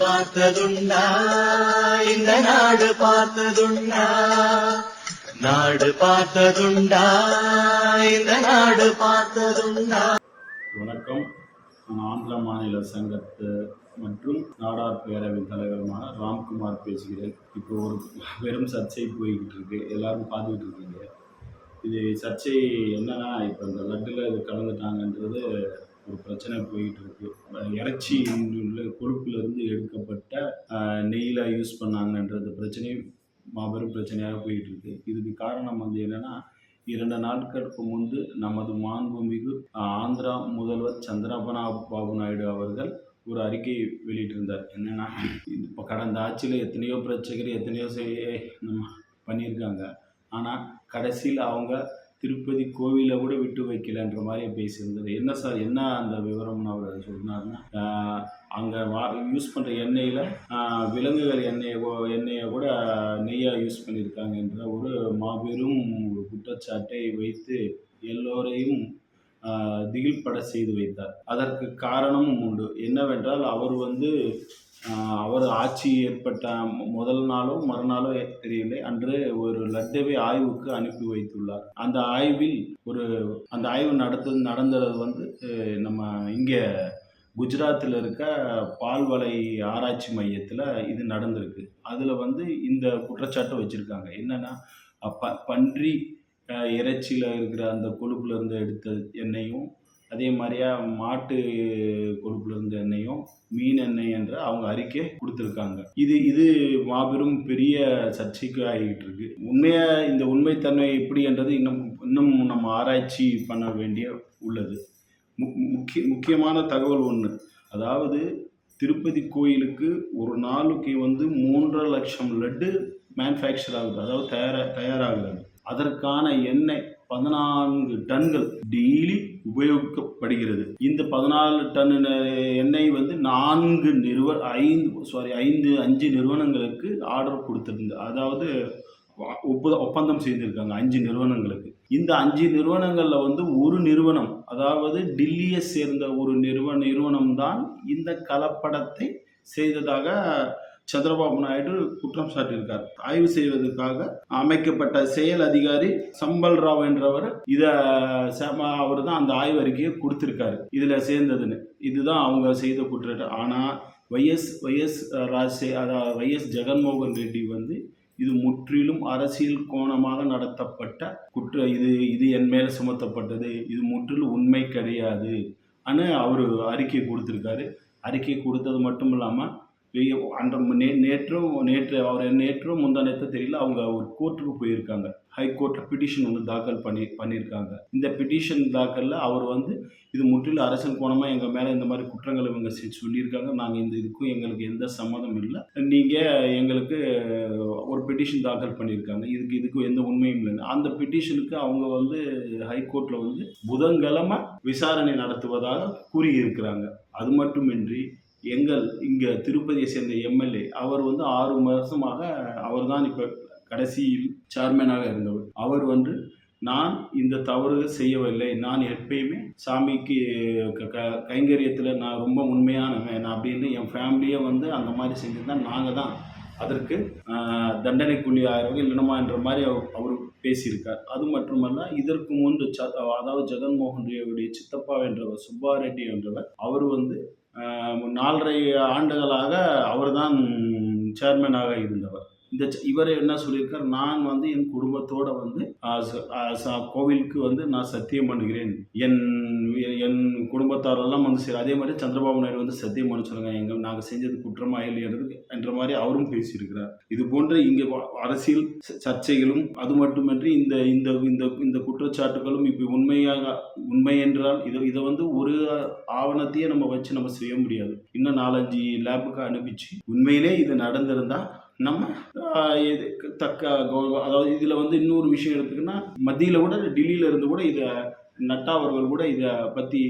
பார்த்ததுண்டா? இந்த நாடு பார்த்ததுண்டா? நாடு பார்த்ததுண்டா? இந்த நாடு பார்த்ததுண்டா? வணக்கம். நான் ஆந்திர மாநில சங்கத்து மற்றும் நாடார் பேரவை தலைவருமான ராம்குமார் பேசுகிறேன். இப்போ ஒரு வெறும் சர்ச்சை போய்கிட்டு இருக்கு. எல்லாரும் பார்த்துக்கிட்டு இருக்கீங்க. இது சர்ச்சை என்னன்னா இப்போ இந்த லட்டில் இது கலந்துட்டாங்கன்றது ஒரு பிரச்சனை போயிட்டு இருக்கு. இறைச்சி உள்ள கொழுப்புலேருந்து எடுக்கப்பட்ட ஆஹ், நெய்யில் யூஸ் பண்ணாங்கன்றது பிரச்சனை மாபெரும் பிரச்சனையாக போயிட்டு இருக்கு. இதுக்கு காரணம் வந்து என்னன்னா இரண்டு நாட்களுக்கு முன்பு நமது மாண்புமிகு ஆந்திரா முதல்வர் சந்திரபனா பாபு நாயுடு அவர்கள் ஒரு அறிக்கை வெளியிட்டிருந்தார். என்னன்னா இப்போ கடந்த ஆட்சியில் எத்தனையோ பிரச்சனைகள் எத்தனையோ செய்ய நம்ம பண்ணியிருக்காங்க. ஆனால் கடைசியில் அவங்க திருப்பதி கோவிலை கூட விட்டு வைக்கலன்ற மாதிரி பேசியிருந்தது. என்ன சார் என்ன அந்த விவரம்னு அவர் சொன்னார்னா அங்கே வா யூஸ் பண்ணுற எண்ணெயில் விலங்குகள் எண்ணெயை எண்ணெயை கூட நெய்யாக யூஸ் பண்ணியிருக்காங்கன்ற ஒரு மாபெரும் குற்றச்சாட்டை வைத்து எல்லோரையும் திகில்பட செய்து வைத்தார். அதற்கு காரணமும் உண்டு. என்னவென்றால் அவர் வந்து அவர் ஆட்சி ஏற்பட்ட முதல் நாளோ மறுநாளோ தெரியவில்லை. அன்று ஒரு லட்டவை ஆய்வுக்கு அனுப்பி வைத்துள்ளார். அந்த ஆய்வில் ஒரு அந்த ஆய்வு நடத்து நடந்தது வந்து நம்ம இங்கே குஜராத்தில் இருக்க பால்வளை ஆராய்ச்சி மையத்தில் இது நடந்திருக்கு. அதில் வந்து இந்த குற்றச்சாட்டை வச்சுருக்காங்க. என்னென்னா ப பன்றி இறைச்சியில் இருக்கிற அந்த கொழுப்புலேருந்து எடுத்த எண்ணெயும் அதே மாதிரியா மாட்டு கொழுப்புலேருந்து எண்ணெயும் மீன் எண்ணெய் என்ற அவங்க அறிக்கை கொடுத்துருக்காங்க. இது இது மாபெரும் பெரிய சர்ச்சைக்கு ஆகிட்டு இருக்கு. உண்மையா இந்த உண்மைத்தன்மை எப்படி என்றது இன்னும் இன்னும் நம்ம ஆராய்ச்சி பண்ண வேண்டிய உள்ளது. முக்கிய முக்கியமான தகவல் ஒன்று அதாவது திருப்பதி கோயிலுக்கு ஒரு நாளுக்கு வந்து மூன்றரை லட்சம் லட்டு மேனுஃபேக்சர் ஆகுது. அதாவது தயாரா தயாராகிறது அதற்கான எண்ணெய் பதினான்கு டன்கள் டெய்லி உபயோகிக்கப்படுகிறது. இந்த பதினாலு டன் எண்ணெய் வந்து நான்கு நிறுவ ஐந்து சாரி ஐந்து அஞ்சு நிறுவனங்களுக்கு ஆர்டர் கொடுத்துருந்து அதாவது ஒப்பந்தம் செய்திருக்காங்க அஞ்சு நிறுவனங்களுக்கு. இந்த அஞ்சு நிறுவனங்களில் வந்து ஒரு நிறுவனம் அதாவது டில்லியை சேர்ந்த ஒரு நிறுவன நிறுவனம்தான் இந்த கலப்படத்தை செய்ததாக சந்திரபாபு நாயுடு குற்றம் சாட்டியிருக்கார். ஆய்வு செய்வதற்காக அமைக்கப்பட்ட செயல் அதிகாரி சம்பல் ராவ் என்றவர் இதை அவர் தான் அந்த ஆய்வு அறிக்கையை கொடுத்துருக்காரு. இதில் சேர்ந்ததுன்னு. இதுதான் அவங்க செய்த குற்றம் ஆனால் வைஎஸ் வைஎஸ் ராஜசே அதாவது வைஎஸ் ஜெகன்மோகன் ரெட்டி வந்து இது முற்றிலும் அரசியல் கோணமாக நடத்தப்பட்ட குற்ற இது இது என் மேல் சுமத்தப்பட்டது. இது முற்றிலும் உண்மை கிடையாது. அனு அவர் அறிக்கை கொடுத்துருக்காரு. அறிக்கை கொடுத்தது மட்டும் இல்லாமல் அன்ற நே நேற்றும் நேற்று அவர் நேற்றும் முந்தா நேற்று தெரியல அவங்க ஒரு கோர்ட்டுக்கு போயிருக்காங்க. ஹைகோர்ட்டில் பிட்டிஷன் ஒன்று தாக்கல் பண்ணி பண்ணியிருக்காங்க இந்த பிட்டிஷன் தாக்கலில் அவர் வந்து இது முற்றிலும் அரசியல் கோணமாக எங்கள் மேலே இந்த மாதிரி குற்றங்கள் இவங்க சொல்லியிருக்காங்க. நாங்கள் இந்த இதுக்கும் எங்களுக்கு எந்த சம்மதம் இல்லை. நீங்கள் எங்களுக்கு ஒரு பிட்டிஷன் தாக்கல் பண்ணியிருக்காங்க இதுக்கு இதுக்கு எந்த உண்மையும் இல்லை. அந்த பிட்டிஷனுக்கு அவங்க வந்து ஹைகோர்ட்டில் வந்து புதன்கிழமை விசாரணை நடத்துவதாக கூறியிருக்கிறாங்க. அது மட்டுமின்றி எங்கள் இங்கே திருப்பதியை சேர்ந்த எம்எல்ஏ அவர் வந்து ஆறு வருஷமாக அவர் தான் இப்போ கடைசியில் சேர்மனாக இருந்தவர். அவர் வந்து நான் இந்த தவறு செய்யவில்லை. நான் எப்பயுமே சாமிக்கு க- கைங்கரியத்தில் நான் ரொம்ப உண்மையானவன். நான் அப்படின்னு என் ஃபேமிலியே வந்து அந்த மாதிரி செஞ்சுருந்தா நாங்கள் தான் அதற்கு தண்டனைக்குள்ளி ஆயிரம் இல்லைனமா என்ற மாதிரி அவர் அவர் பேசியிருக்கார். அது மட்டுமல்ல இதற்கு முன்பு ச அதாவது ஜெகன்மோகன் ரெட்டியுடைய சித்தப்பா என்றவர் சுப்பா ரெட்டி என்றவர் அவர் வந்து நாலரை ஆண்டுகளாக அவர்தான் சேர்மனாக இருந்தவர். இந்த ச- இவர் என்ன சொல்லியிருக்கார்? நான் வந்து என் குடும்பத்தோட வந்து ச- கோவிலுக்கு வந்து நான் சத்தியம் பண்ணுகிறேன். என் என் குடும்பத்தாரெல்லாம் வந்து சரி அதே மாதிரி சந்திரபாபு நாயுடு வந்து சத்தியம் பண்ண சொல்லுங்க. எங்க நாங்கள் செஞ்சது குற்றமா இல்லைன்றது என்ற மாதிரி அவரும் பேசியிருக்கிறார். இது போன்ற இங்கே அரசியல் ச- சர்ச்சைகளும் அது மட்டுமின்றி இந்த இந்த இந்த இந்த குற்றச்சாட்டுகளும் இப்போ உண்மையாக உண்மை என்றால் இதை இதை வந்து ஒரு ஆவணத்தையே நம்ம வச்சு நம்ம செய்ய முடியாது. இன்னும் நாலஞ்சு லேபுக்கு அனுப்பிச்சு உண்மையிலே இது நடந்திருந்தால் நம்ம ஆஹ், இது தக்க கௌரவ அதாவது இதில் வந்து இன்னொரு விஷயம் எடுத்துக்கின்னா மத்தியில் கூட டெல்லியில் இருந்து கூட இதை நட்டா அவர்கள் கூட இதை பற்றி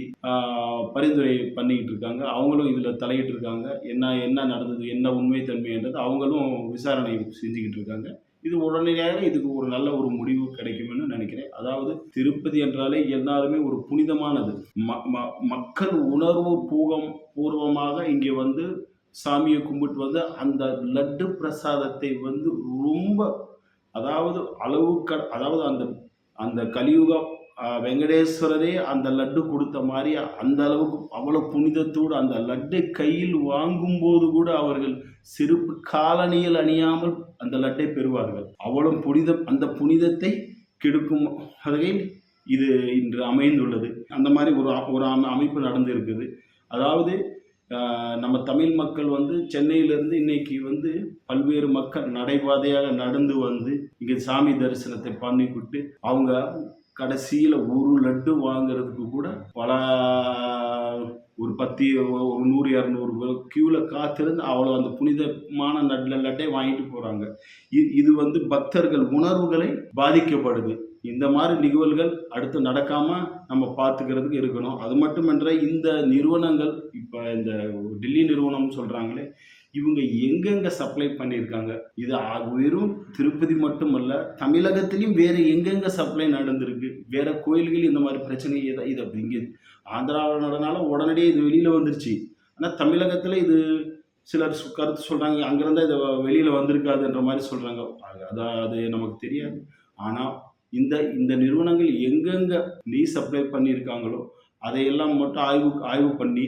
பரிந்துரை பண்ணிக்கிட்டு இருக்காங்க. அவங்களும் இதில் தலையிட்டு இருக்காங்க. என்ன என்ன நடந்தது என்ன உண்மைத்தன்மைன்றது அவங்களும் விசாரணை செஞ்சுக்கிட்டு இருக்காங்க. இது உடனடியாக இதுக்கு ஒரு நல்ல ஒரு முடிவு கிடைக்கும்னு நினைக்கிறேன். அதாவது திருப்பதி என்றாலே எல்லாருமே ஒரு புனிதமானது. ம ம- மக்கள் உணர்வு பூகம் பூர்வமாக இங்கே வந்து சாமியை கும்பிட்டு வந்து அந்த லட்டு பிரசாதத்தை வந்து ரொம்ப அதாவது அளவுக்க அதாவது அந்த அந்த கலியுகம் வெங்கடேஸ்வரரே அந்த லட்டு கொடுத்த மாதிரி அந்த அளவுக்கு அவ்வளோ புனிதத்தோடு அந்த லட்டை கையில் வாங்கும்போது கூட அவர்கள் சிறப்பு காலணியில் அணியாமல் அந்த லட்டை பெறுவார்கள். அவ்வளவு புனிதம் அந்த புனிதத்தை கெடுக்கும் வகையில் இது இன்று அமைந்துள்ளது. அந்த மாதிரி ஒரு ஒரு அமைப்பு நடந்து இருக்குது அதாவது நம்ம தமிழ் மக்கள் வந்து சென்னையிலேருந்து இன்னைக்கு வந்து பல்வேறு மக்கள் நடைபாதையாக நடந்து வந்து இங்கே சாமி தரிசனத்தை பண்ணிக்கிட்டு அவங்க கடைசியில் ஒரு லட்டு வாங்குறதுக்கு கூட பல ஒரு பத்து ஒரு நூறு இரநூறு கியூவில் காத்திருந்து அவ்வளோ அந்த புனிதமான நட்ல லட்டை வாங்கிட்டு போகிறாங்க இது வந்து பக்தர்கள் உணர்வுகளை பாதிக்கப்படுது. இந்த மாதிரி நிகழ்வுகள் அடுத்து நடக்காமல் நம்ம பார்த்துக்கிறதுக்கு இருக்கணும். அது மட்டுமன்ற இந்த நிறுவனங்கள் இப்போ இந்த டெல்லி நிறுவனம்னு சொல்கிறாங்களே இவங்க எங்கெங்கே சப்ளை பண்ணியிருக்காங்க? இது வெறும் திருப்பதி மட்டுமல்ல தமிழகத்திலையும் வேறு எங்கெங்கே சப்ளை நடந்திருக்கு? வேறு கோயில்கள் இந்த மாதிரி பிரச்சனை எதை இது அப்படி இங்கே ஆந்திராவில் நடனால உடனடியே இது வெளியில் வந்துருச்சு. ஆனால் தமிழகத்தில் இது சிலர் கருத்து சொல்கிறாங்க அங்கேருந்தா இது வெளியில் வந்திருக்காதுன்ற மாதிரி சொல்கிறாங்க அது- அது நமக்கு தெரியாது. ஆனால் இந்த இந்த நிறுவனங்கள் எங்கெங்க நீ சப்ளை பண்ணியிருக்காங்களோ அதையெல்லாம் மட்டும் ஆய்வு ஆய்வு பண்ணி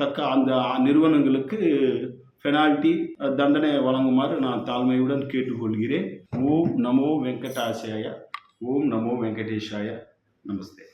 தக்க அந்த நிறுவனங்களுக்கு பெனால்ட்டி தண்டனை வழங்குமாறு நான் தாழ்மையுடன் கேட்டுக்கொள்கிறேன். ஓம் நமோ வெங்கடாசாய ஓம் நமோ வெங்கடேஷாய நமஸ்தே.